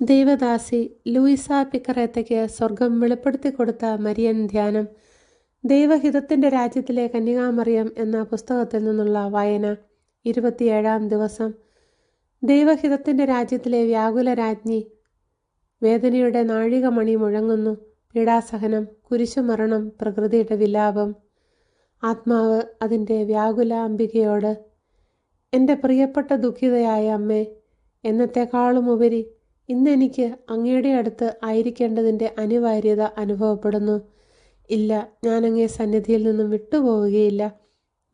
ദൈവദാസി Louisa പിക്കറേത്തയ്ക്ക് സ്വർഗം വെളിപ്പെടുത്തി കൊടുത്ത മരിയൻ ധ്യാനം ദൈവഹിതത്തിന്റെ രാജ്യത്തിലെ കന്യകാമറിയം എന്ന പുസ്തകത്തിൽ നിന്നുള്ള വായന ഇരുപത്തിയേഴാം ദിവസം. ദൈവഹിതത്തിന്റെ രാജ്യത്തിലെ വ്യാകുല രാജ്ഞി വേദനയുടെ നാഴികമണി മുഴങ്ങുന്നു പീഡാസഹനം കുരിശുമരണം പ്രകൃതിയുടെ വിലാപം. ആത്മാവ് അതിന്റെ വ്യാകുല അംബികയോട് എന്റെ പ്രിയപ്പെട്ട ദുഃഖിതയായ അമ്മേ എന്നത്തെക്കാളും ഉപരി ഇന്നെനിക്ക് അങ്ങയുടെ അടുത്ത് ആയിരിക്കേണ്ടതിന്റെ അനിവാര്യത അനുഭവപ്പെടുന്നു. ഇല്ല ഞാൻ അങ്ങേ സന്നിധിയിൽ നിന്നും വിട്ടുപോവുകയില്ല.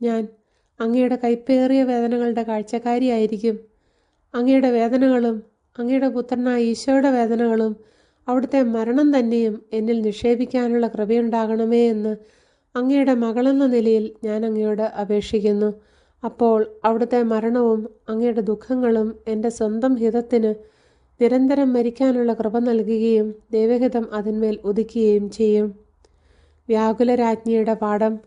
ഞാൻ അങ്ങയുടെ കൈപ്പേറിയ വേദനകളുടെ കാഴ്ചക്കാരിയായിരിക്കും. അങ്ങയുടെ വേദനകളും അങ്ങയുടെ പുത്രനായ ഈശോയുടെ വേദനകളും അവിടുത്തെ മരണം തന്നെയും എന്നിൽ നിക്ഷേപിക്കാനുള്ള കൃപയുണ്ടാകണമേ എന്ന് അങ്ങയുടെ മകളെന്ന നിലയിൽ ഞാൻ അങ്ങയോട് അപേക്ഷിക്കുന്നു. അപ്പോൾ അവിടുത്തെ മരണവും അങ്ങയുടെ ദുഃഖങ്ങളും എന്റെ സ്വന്തം ഹിതത്തിന് നിരന്തരം മരിക്കാനുള്ള കൃപ നൽകുകയും ദൈവഹിതം അതിന്മേൽ ഉദിക്കുകയും ചെയ്യും. വ്യാകുലരാജ്ഞിയുടെ പാഠം.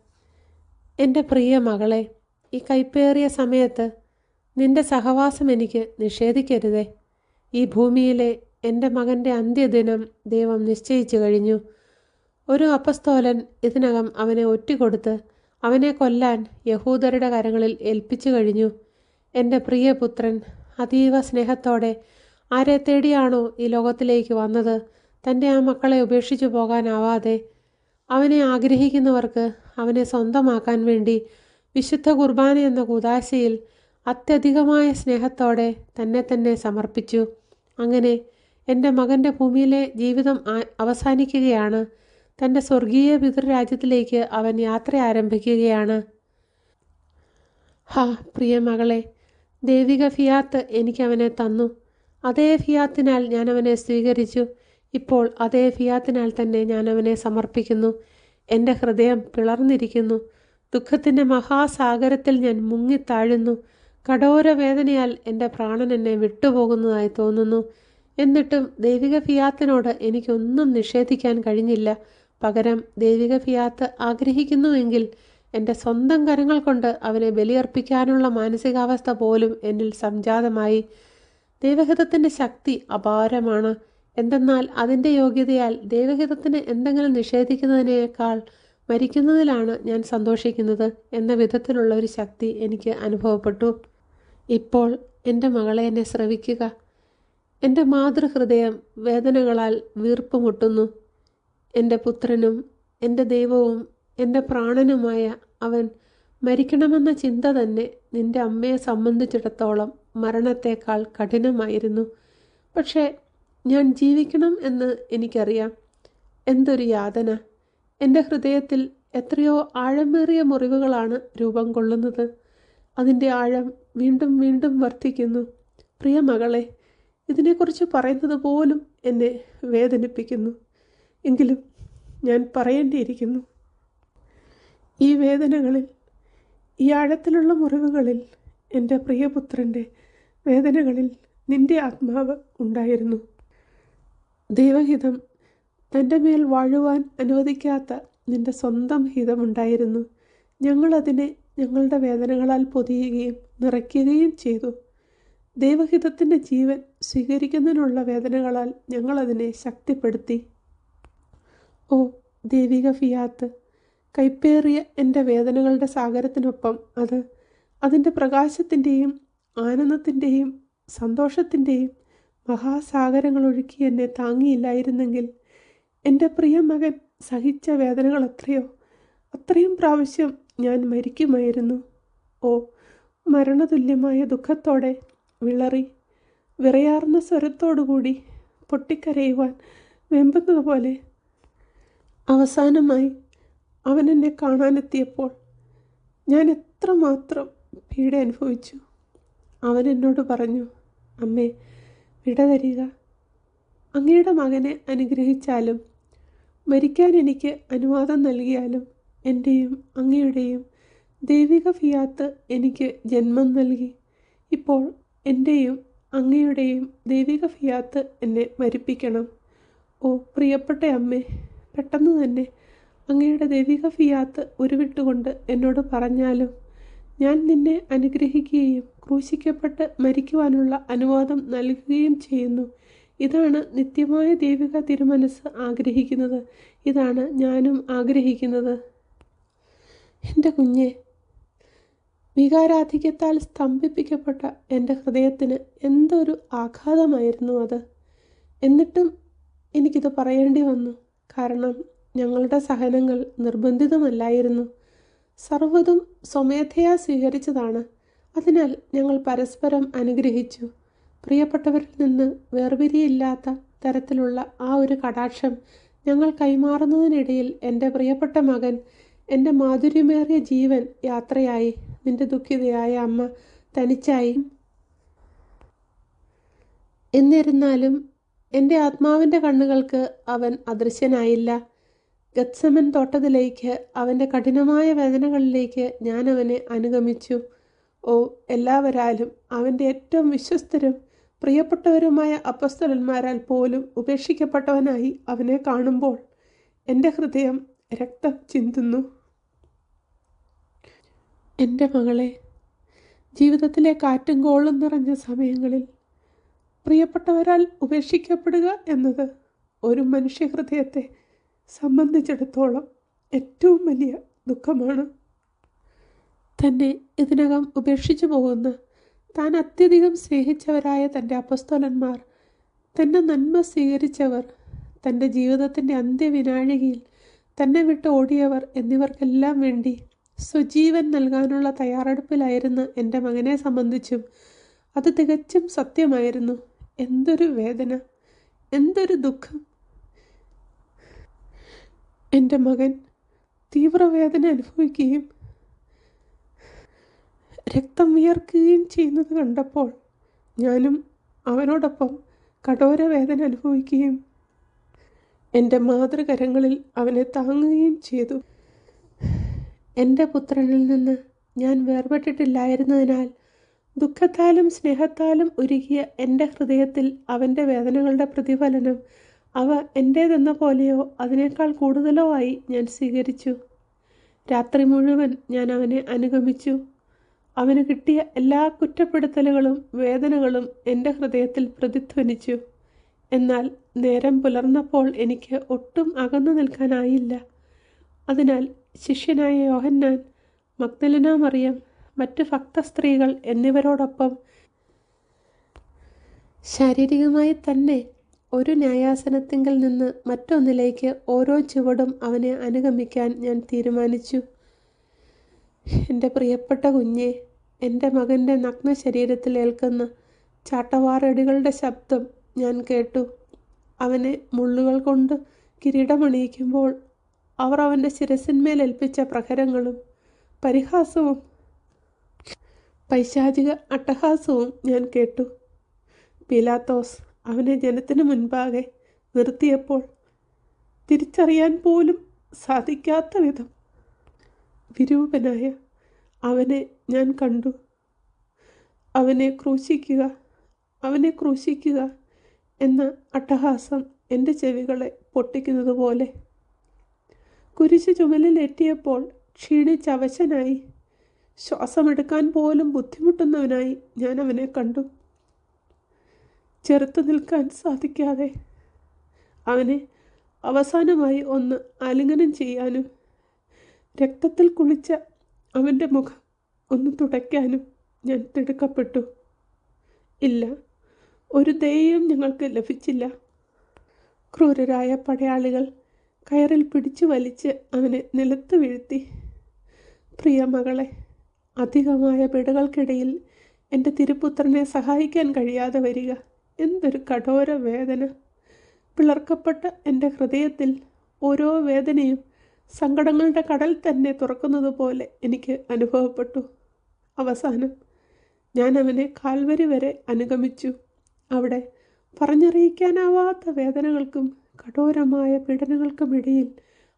എന്റെ പ്രിയ മകളെ ഈ കൈപ്പേറിയ സമയത്ത് നിന്റെ സഹവാസം എനിക്ക് നിഷേധിക്കരുതേ. ഈ ഭൂമിയിലെ എന്റെ മകന്റെ അന്ത്യദിനം ദൈവം നിശ്ചയിച്ചു കഴിഞ്ഞു. ഒരു അപ്പസ്തോലൻ ഇതിനകം അവനെ ഒറ്റിക്കൊടുത്ത് അവനെ കൊല്ലാൻ യഹൂദരുടെ കരങ്ങളിൽ ഏൽപ്പിച്ചു കഴിഞ്ഞു. എന്റെ പ്രിയപുത്രൻ അതീവ സ്നേഹത്തോടെ ആരെ തേടിയാണോ ഈ ലോകത്തിലേക്ക് വന്നത്? തന്റെ ആ മക്കളെ ഉപേക്ഷിച്ചു പോകാനാവാതെ അവനെ ആഗ്രഹിക്കുന്നവർക്ക് അവനെ സ്വന്തമാക്കാൻ വേണ്ടി വിശുദ്ധ കുർബാന എന്ന കൂതാശയിൽ അത്യധികമായ സ്നേഹത്തോടെ തന്നെ തന്നെ സമർപ്പിച്ചു. അങ്ങനെ എന്റെ മകന്റെ ഭൂമിയിലെ ജീവിതം അവസാനിക്കുകയാണ്. തന്റെ സ്വർഗീയ പിതൃരാജ്യത്തിലേക്ക് അവൻ യാത്ര ആരംഭിക്കുകയാണ്. ഹാ പ്രിയ മകളെ ദൈവിക ഫിയാത്ത് എനിക്കവനെ തന്നു. അതേ ഫിയാത്തിനാൽ ഞാൻ അവനെ സ്വീകരിച്ചു. ഇപ്പോൾ അതേ ഫിയാത്തിനാൽ തന്നെ ഞാൻ അവനെ സമർപ്പിക്കുന്നു. എന്റെ ഹൃദയം പിളർന്നിരിക്കുന്നു. ദുഃഖത്തിന്റെ മഹാസാഗരത്തിൽ ഞാൻ മുങ്ങിത്താഴുന്നു. കടോര വേദനയാൽ എന്റെ പ്രാണൻ എന്നെ വിട്ടുപോകുന്നതായി തോന്നുന്നു. എന്നിട്ടും ദൈവിക ഫിയാത്തിനോട് എനിക്കൊന്നും നിഷേധിക്കാൻ കഴിഞ്ഞില്ല. പകരം ദൈവിക ഫിയാത്ത് ആഗ്രഹിക്കുന്നുവെങ്കിൽ എന്റെ സ്വന്തം കരങ്ങൾ കൊണ്ട് അവനെ ബലിയർപ്പിക്കാനുള്ള മാനസികാവസ്ഥ പോലും എന്നിൽ സംജാതമായി. ദൈവഹിതത്തിന്റെ ശക്തി അപാരമാണ്. എന്തെന്നാൽ അതിന്റെ യോഗ്യതയാൽ ദൈവഹിതത്തിന് എന്തെങ്കിലും നിഷേധിക്കുന്നതിനേക്കാൾ മരിക്കുന്നതിലാണ് ഞാൻ സന്തോഷിക്കുന്നത് എന്ന വിധത്തിലുള്ള ഒരു ശക്തി എനിക്ക് അനുഭവപ്പെട്ടു. ഇപ്പോൾ എന്റെ മകളെ എന്നെ ശ്രവിക്കുക എന്റെ മാതൃഹൃദയം വേദനകളാൽ വീർപ്പ് മുട്ടുന്നു. എന്റെ പുത്രനും എന്റെ ദൈവവും എന്റെ പ്രാണനുമായ അവൻ മരിക്കണമെന്ന ചിന്ത തന്നെ നിന്റെ അമ്മയെ സംബന്ധിച്ചിടത്തോളം മരണത്തേക്കാൾ കഠിനമായിരുന്നു. പക്ഷേ ഞാൻ ജീവിക്കണം എന്ന് എനിക്കറിയാം. എന്തൊരു യാതന. എന്റെ ഹൃദയത്തിൽ എത്രയോ ആഴമേറിയ മുറിവുകളാണ് രൂപം കൊള്ളുന്നത്. അതിന്റെ ആഴം വീണ്ടും വീണ്ടും വർദ്ധിക്കുന്നു. പ്രിയ മകളെ ഇതിനെക്കുറിച്ച് പറയുന്നത് പോലും എന്നെ വേദനിപ്പിക്കുന്നു. എങ്കിലും ഞാൻ പറയേണ്ടിയിരിക്കുന്നു. ഈ വേദനകളിൽ ഈ ആഴത്തിലുള്ള മുറിവുകളിൽ എന്റെ പ്രിയപുത്രന്റെ വേദനകളിൽ നിന്റെ ആത്മാവ് ഉണ്ടായിരുന്നു. ദൈവഹിതം തന്റെ മേൽ വാഴുവാൻ അനുവദിക്കാത്ത നിന്റെ സ്വന്തം ഹിതമുണ്ടായിരുന്നു ഞങ്ങളതിനെ ഞങ്ങളുടെ വേദനകളാൽ പൊതിയുകയും നിറയ്ക്കുകയും ചെയ്തു. ദൈവഹിതത്തിന്റെ ജീവൻ സ്വീകരിക്കുന്നതിനുള്ള വേദനകളാൽ ഞങ്ങളതിനെ ശക്തിപ്പെടുത്തി. ഓ ദൈവിക ഫിയാത്ത് കൈപ്പേറിയ എന്റെ വേദനകളുടെ സാഗരത്തിനൊപ്പം അത് അതിന്റെ പ്രകാശത്തിന്റെയും ആനന്ദത്തിന്റെയും സന്തോഷത്തിന്റെയും മഹാസാഗരങ്ങൾ ഒഴുക്കി എന്നെ താങ്ങിയില്ലായിരുന്നെങ്കിൽ എന്റെ പ്രിയ മകൻ സഹിച്ച വേദനകൾ അത്രയോ? അത്രയും പ്രാവശ്യം ഞാൻ മരിക്കുമായിരുന്നു. ഓ മരണതുല്യമായ ദുഃഖത്തോടെ വിളറി വിറയാർന്ന സ്വരത്തോടുകൂടി പൊട്ടിക്കരയുവാൻ വെമ്പുന്നതുപോലെ അവസാനമായി അവൻ എന്നെ കാണാനെത്തിയപ്പോൾ ഞാൻ എത്രമാത്രം പീഡ അനുഭവിച്ചു. അവൻ എന്നോട് പറഞ്ഞു അമ്മേ വിട തരിക. അങ്ങയുടെ മകനെ അനുഗ്രഹിച്ചാലും മരിക്കാൻ എനിക്ക് അനുവാദം നൽകിയാലും എന്റെയും അങ്ങയുടെയും ദൈവിക ഫിയാത്ത് എനിക്ക് ജന്മം നൽകി. ഇപ്പോൾ എന്റെയും അങ്ങയുടെയും ദൈവിക ഫിയാത്ത് എന്നെ മരിപ്പിക്കണം. ഓ പ്രിയപ്പെട്ട അമ്മേ പെട്ടെന്ന് തന്നെ അങ്ങയുടെ ദൈവിക ഫിയാത്ത് ഉരുവിട്ടുകൊണ്ട് എന്നോട് പറഞ്ഞാലും ഞാൻ നിന്നെ അനുഗ്രഹിക്കുകയും ക്രൂശിക്കപ്പെട്ട് മരിക്കുവാനുള്ള അനുവാദം നൽകുകയും ചെയ്യുന്നു. ഇതാണ് നിത്യമായ ദൈവിക തിരുമനസ് ആഗ്രഹിക്കുന്നത്. ഇതാണ് ഞാനും ആഗ്രഹിക്കുന്നത്. എന്റെ കുഞ്ഞെ വികാരാധിക്യത്താൽ സ്തംഭിപ്പിക്കപ്പെട്ട എന്റെ ഹൃദയത്തിന് എന്തൊരു ആഘാതമായിരുന്നു അത്. എന്നിട്ടും എനിക്കിത് പറയേണ്ടി വന്നു. കാരണം ഞങ്ങളുടെ സഹനങ്ങൾ നിർബന്ധിതമല്ലായിരുന്നു. സർവതും സ്വമേധയാ സ്വീകരിച്ചതാണ്. അതിനാൽ ഞങ്ങൾ പരസ്പരം അനുഗ്രഹിച്ചു. പ്രിയപ്പെട്ടവരിൽ നിന്ന് വേർപിരിയില്ലാത്ത തരത്തിലുള്ള ആ ഒരു കടാക്ഷം ഞങ്ങൾ കൈമാറുന്നതിനിടയിൽ എന്റെ പ്രിയപ്പെട്ട മകൻ എന്റെ മാധുര്യമേറിയ ജീവൻ യാത്രയായി. നിന്റെ ദുഃഖിതയായ അമ്മ തനിച്ചായി. എന്നിരുന്നാലും എന്റെ ആത്മാവിന്റെ കണ്ണുകൾക്ക് അവൻ അദൃശ്യനായില്ല. ഗത്സമൻ തോട്ടത്തിലേക്ക് അവന്റെ കഠിനമായ വേദനകളിലേക്ക് ഞാൻ അവനെ അനുഗമിച്ചു. ഓ എല്ലാവരാലും അവന്റെ ഏറ്റവും വിശ്വസ്തരും പ്രിയപ്പെട്ടവരുമായ അപ്പസ്തലന്മാരാൽ പോലും ഉപേക്ഷിക്കപ്പെട്ടവനായി അവനെ കാണുമ്പോൾ എന്റെ ഹൃദയം രക്തം ചിന്തുന്നു. എന്റെ മകളെ ജീവിതത്തിലെ കാറ്റും കോളും നിറഞ്ഞ സമയങ്ങളിൽ പ്രിയപ്പെട്ടവരാൽ ഉപേക്ഷിക്കപ്പെടുക എന്നത് ഒരു മനുഷ്യഹൃദയത്തെ സംബന്ധിച്ചിടത്തോളം ഏറ്റവും വലിയ ദുഃഖമാണ്. തന്നെ ഇതിനകം ഉപേക്ഷിച്ചു പോകുന്ന താൻ അത്യധികം സ്നേഹിച്ചവരായ തന്റെ അപസ്തോലന്മാർ തന്നെ നന്മ സ്വീകരിച്ചവർ തന്റെ ജീവിതത്തിന്റെ അന്ത്യവിനാഴികയിൽ തന്നെ വിട്ട് ഓടിയവർ എന്നിവർക്കെല്ലാം വേണ്ടി സുജീവൻ നൽകാനുള്ള തയ്യാറെടുപ്പിലായിരുന്ന എന്റെ മകനെ സംബന്ധിച്ചും അത് തികച്ചും സത്യമായിരുന്നു. എന്തൊരു വേദന എന്തൊരു ദുഃഖം. എന്റെ മകൻ തീവ്രവേദന അനുഭവിക്കുകയും രക്തം വിയർക്കുകയും ചെയ്യുന്നത് കണ്ടപ്പോൾ ഞാനും അവനോടൊപ്പം കഠോര വേദന അനുഭവിക്കുകയും എന്റെ മാതൃകരങ്ങളിൽ അവനെ താങ്ങുകയും ചെയ്തു. എന്റെ പുത്രനിൽ നിന്ന് ഞാൻ വേർപെട്ടിട്ടില്ലായിരുന്നതിനാൽ ദുഃഖത്താലും സ്നേഹത്താലും ഒരുക്കിയ എന്റെ ഹൃദയത്തിൽ അവന്റെ വേദനകളുടെ പ്രതിഫലനം അവ എന്റേതെന്ന പോലെയോ അതിനേക്കാൾ കൂടുതലോ ആയി ഞാൻ സ്വീകരിച്ചു. രാത്രി മുഴുവൻ ഞാൻ അവനെ അനുഗമിച്ചു. അവന് കിട്ടിയ എല്ലാ കുറ്റപ്പെടുത്തലുകളും വേദനകളും എന്റെ ഹൃദയത്തിൽ പ്രതിധ്വനിച്ചു. എന്നാൽ നേരം പുലർന്നപ്പോൾ എനിക്ക് ഒട്ടും അകന്നു നിൽക്കാനായില്ല. അതിനാൽ ശിഷ്യനായ യോഹന്നാൻ മഗ്ദലന മറിയം മറ്റ് ഭക്ത സ്ത്രീകൾ എന്നിവരോടൊപ്പം ശാരീരികമായി തന്നെ ഒരു ന്യായാസനത്തിങ്കിൽ നിന്ന് മറ്റൊന്നിലേക്ക് ഓരോ ചുവടും അവനെ അനുഗമിക്കാൻ ഞാൻ തീരുമാനിച്ചു. എന്റെ പ്രിയപ്പെട്ട കുഞ്ഞെ എന്റെ മകന്റെ നഗ്ന ശരീരത്തിൽ ഏൽക്കുന്ന ചാട്ടവാറടികളുടെ ശബ്ദം ഞാൻ കേട്ടു. അവനെ മുള്ളുകൾ കൊണ്ട് കിരീടമണിയിക്കുമ്പോൾ അവർ അവന്റെ ശിരസിന്മേൽ ഏൽപ്പിച്ച പ്രഹരങ്ങളും പരിഹാസവും പൈശാചിക അട്ടഹാസവും ഞാൻ കേട്ടു. പിലാത്തോസ് അവനെ ജനത്തിന് മുൻപാകെ നിർത്തിയപ്പോൾ തിരിച്ചറിയാൻ പോലും സാധിക്കാത്ത വിധം വിരൂപനായ അവനെ ഞാൻ കണ്ടു. അവനെ ക്രൂശിക്കുക അവനെ ക്രൂശിക്കുക എന്ന അട്ടഹാസം എന്റെ ചെവികളെ പൊട്ടിക്കുന്നത് പോലെ. കുരിശു ചുമലിലെത്തിയപ്പോൾ ക്ഷീണിച്ചവശനായി ശ്വാസമെടുക്കാൻ പോലും ബുദ്ധിമുട്ടുന്നവനായി ഞാൻ അവനെ കണ്ടു. ചെറുത്തു നിൽക്കാൻ സാധിക്കാതെ. അവനെ അവസാനമായി ഒന്ന് ആലിംഗനം ചെയ്യാനും രക്തത്തിൽ കുളിച്ച അവന്റെ മുഖം ഒന്ന് തുടയ്ക്കാനും ഞാൻ തിടുക്കപ്പെട്ടു. ഇല്ല ഒരു ദയയും ഞങ്ങൾക്ക് ലഭിച്ചില്ല. ക്രൂരരായ പടയാളികൾ കയറിൽ പിടിച്ചു വലിച്ച് അവനെ നിലത്ത് വീഴ്ത്തി. പ്രിയ മകളെ അധികമായ പിടകൾക്കിടയിൽ എന്റെ തിരുപുത്രനെ സഹായിക്കാൻ കഴിയാതെ വരിക. എന്തൊരു കഠോര വേദന. പിളർക്കപ്പെട്ട എന്റെ ഹൃദയത്തിൽ ഓരോ വേദനയും സങ്കടങ്ങളുടെ കടൽ തന്നെ തുറക്കുന്നത് പോലെ എനിക്ക് അനുഭവപ്പെട്ടു. അവസാനം ഞാൻ അവനെ കാൽവരി വരെ അനുഗമിച്ചു. അവിടെ പറഞ്ഞറിയിക്കാനാവാത്ത വേദനകൾക്കും കഠോരമായ പീഡനങ്ങൾക്കുമിടയിൽ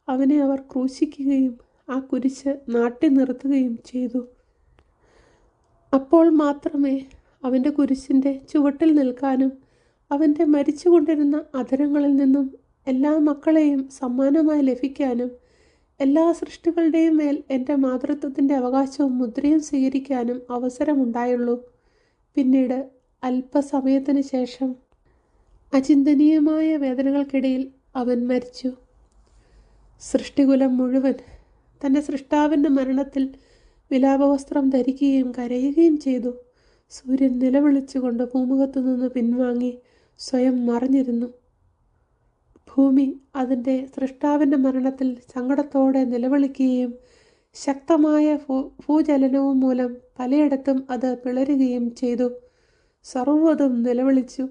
അവനെ അവർ ക്രൂശിക്കുകയും ആ കുരിശ് നാട്ടി നിർത്തുകയും ചെയ്തു. അപ്പോൾ മാത്രമേ അവന്റെ കുരിശിന്റെ ചുവട്ടിൽ നിൽക്കാനും അവന്റെ മരിച്ചുകൊണ്ടിരുന്ന അധരങ്ങളിൽ നിന്നും എല്ലാ മക്കളെയും സമ്മാനമായി ലഭിക്കാനും എല്ലാ സൃഷ്ടികളുടെയും മേൽ എന്റെ മാതൃത്വത്തിന്റെ അവകാശവും മുദ്രയും സ്വീകരിക്കാനും അവസരമുണ്ടായുള്ളൂ. പിന്നീട് അല്പസമയത്തിന് ശേഷം അചിന്തനീയമായ വേദനകൾക്കിടയിൽ അവൻ മരിച്ചു. സൃഷ്ടികുലം മുഴുവൻ തന്റെ സൃഷ്ടാവിന്റെ മരണത്തിൽ വിലാപവസ്ത്രം ധരിക്കുകയും കരയുകയും ചെയ്തു. സൂര്യൻ നിലവിളിച്ചുകൊണ്ട് ഭൂമുഖത്തു നിന്ന് പിൻവാങ്ങി സ്വയം മറിഞ്ഞിരുന്നു. ഭൂമി അതിന്റെ സൃഷ്ടാവിന്റെ മരണത്തിൽ സങ്കടത്തോടെ നിലവിളിക്കുകയും ശക്തമായ ഭൂചലനവും മൂലം പലയിടത്തും അത് പിളരുകയും ചെയ്തു. സർവതും നിലവിളിച്ചു.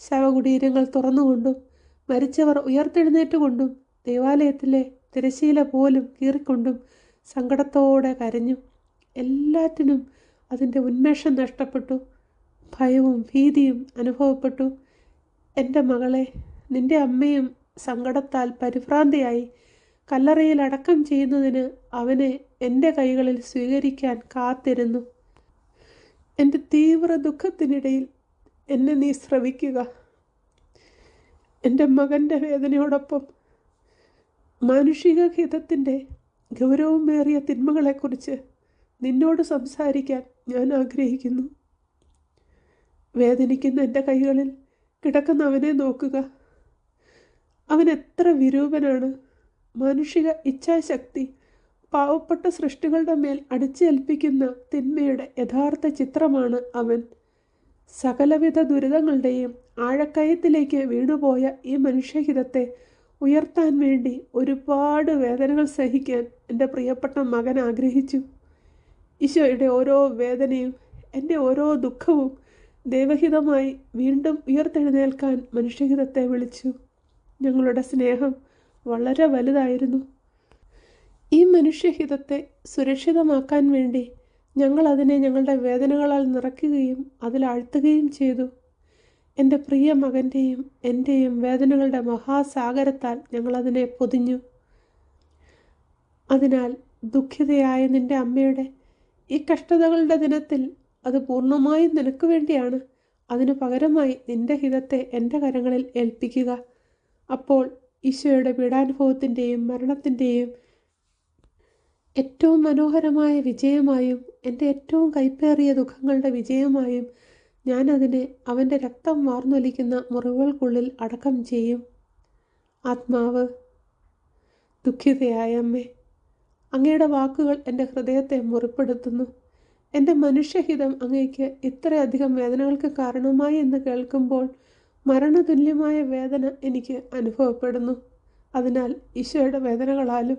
ശവകുടീരങ്ങൾ തുറന്നുകൊണ്ടും മരിച്ചവർ ഉയർത്തെഴുന്നേറ്റുകൊണ്ടും ദേവാലയത്തിലെ തിരശീല പോലും കീറിക്കൊണ്ടും സങ്കടത്തോടെ കരഞ്ഞു. എല്ലാറ്റിനും അതിന്റെ ഉന്മേഷം നഷ്ടപ്പെട്ടു. ഭയവും ഭീതിയും അനുഭവപ്പെട്ടു. എന്റെ മകളെ നിന്റെ അമ്മയും സങ്കടത്താൽ പരിഭ്രാന്തിയായി. കല്ലറയിൽ അടക്കം ചെയ്യുന്നതിന് അവനെ എന്റെ കൈകളിൽ സ്വീകരിക്കാൻ കാത്തിരുന്നു. എന്റെ തീവ്ര ദുഃഖത്തിനിടയിൽ എന്നെ നീ ശ്രവിക്കുക എന്റെ മകന്റെ വേദനയോടൊപ്പം മാനുഷിക ഹിതത്തിന്റെ ഗൗരവമേറിയ തിന്മകളെക്കുറിച്ച് നിന്നോട് സംസാരിക്കാൻ ഞാൻ ആഗ്രഹിക്കുന്നു. വേദനിക്കുന്ന എന്റെ കൈകളിൽ കിടക്കുന്ന അവനെ നോക്കുക. അവൻ എത്ര വിരൂപനാണ്. മാനുഷിക ഇച്ഛാശക്തി പാവപ്പെട്ട സൃഷ്ടികളുടെ മേൽ അടിച്ചേൽപ്പിക്കുന്ന തിന്മയുടെ യഥാർത്ഥ ചിത്രമാണ് അവൻ. സകലവിധ ദുരിതങ്ങളുടെയും ആഴക്കയത്തിലേക്ക് വീണുപോയ ഈ മനുഷ്യഹിതത്തെ ഉയർത്താൻ വേണ്ടി ഒരുപാട് വേദനകൾ സഹിക്കാൻ എന്റെ പ്രിയപ്പെട്ട മകൻ ആഗ്രഹിച്ചു. ഈശോയുടെ ഓരോ വേദനയും എന്റെ ഓരോ ദുഃഖവും ദൈവഹിതമായി വീണ്ടും ഉയർത്തെഴുന്നേൽക്കാൻ മനുഷ്യഹിതത്തെ വിളിച്ചു. ഞങ്ങളുടെ സ്നേഹം വളരെ വലുതായിരുന്നു. ഈ മനുഷ്യഹിതത്തെ സുരക്ഷിതമാക്കാൻ വേണ്ടി ഞങ്ങൾ അതിനെ ഞങ്ങളുടെ വേദനകളാൽ നിറയ്ക്കുകയും അതിലാഴ്ത്തുകയും ചെയ്തു. എന്റെ പ്രിയ മകന്റെയും എന്റെയും വേദനകളുടെ മഹാസാഗരത്താൽ ഞങ്ങളതിനെ പൊതിഞ്ഞു. അതിനാൽ ദുഃഖിതയായ നിന്റെ അമ്മയുടെ ഈ കഷ്ടതകളുടെ ദിനത്തിൽ അത് പൂർണമായും നിനക്ക് വേണ്ടിയാണ്. അതിനു പകരമായി നിന്റെ ഹിതത്തെ എന്റെ കരങ്ങളിൽ ഏൽപ്പിക്കുക. അപ്പോൾ ഈശോയുടെ പീഡാനുഭവത്തിന്റെയും മരണത്തിന്റെയും ഏറ്റവും മനോഹരമായ വിജയമായും എന്റെ ഏറ്റവും കൈപ്പേറിയ ദുഃഖങ്ങളുടെ വിജയമായും ഞാൻ അതിനെ അവന്റെ രക്തം വാർന്നൊലിക്കുന്ന മുറിവുകൾക്കുള്ളിൽ അടക്കം ചെയ്യും. ആത്മാവ് ദുഃഖിതയായ അമ്മേ അങ്ങയുടെ വാക്കുകൾ എന്റെ ഹൃദയത്തെ മുറിപ്പെടുത്തുന്നു. എന്റെ മനുഷ്യഹിതം അങ്ങയ്ക്ക് ഇത്രയധികം വേദനകൾക്ക് കാരണമായി എന്ന് കേൾക്കുമ്പോൾ മരണതുല്യമായ വേദന എനിക്ക് അനുഭവപ്പെടുന്നു. അതിനാൽ ഈശോയുടെ വേദനകളാലും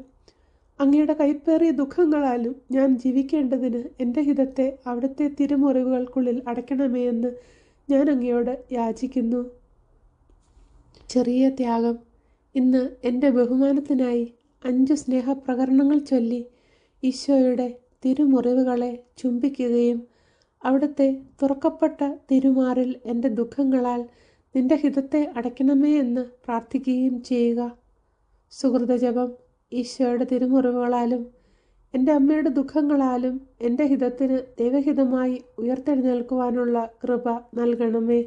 അങ്ങയുടെ കൈപ്പേറിയ ദുഃഖങ്ങളാലും ഞാൻ ജീവിക്കേണ്ടതിന് എന്റെ ഹിതത്തെ അവിടുത്തെ തിരുമുറിവുകൾക്കുള്ളിൽ അടയ്ക്കണമേ എന്ന് ഞാൻ അങ്ങയോട് യാചിക്കുന്നു. ചെറിയ ത്യാഗം ഇന്ന് എന്റെ ബഹുമാനത്തിനായി അഞ്ചു സ്നേഹപ്രകരണങ്ങൾ ചൊല്ലി ഈശോയുടെ തിരുമുറിവുകളെ ചുംബിക്കുകയും അവിടുത്തെ തുറക്കപ്പെട്ട തിരുമാറിൽ എന്റെ ദുഃഖങ്ങളാൽ നിന്റെ ഹിതത്തെ അടയ്ക്കണമേ എന്ന് പ്രാർത്ഥിക്കുകയും ചെയ്യുക. സുഹൃതജപം ഈശോയുടെ തിരുമുറിവുകളാലും എന്റെ അമ്മയുടെ ദുഃഖങ്ങളാലും എന്റെ ഹിതത്തിന് ദൈവഹിതമായി ഉയർത്തെഴുന്നേൽക്കുവാനുള്ള കൃപ നൽകണമേ.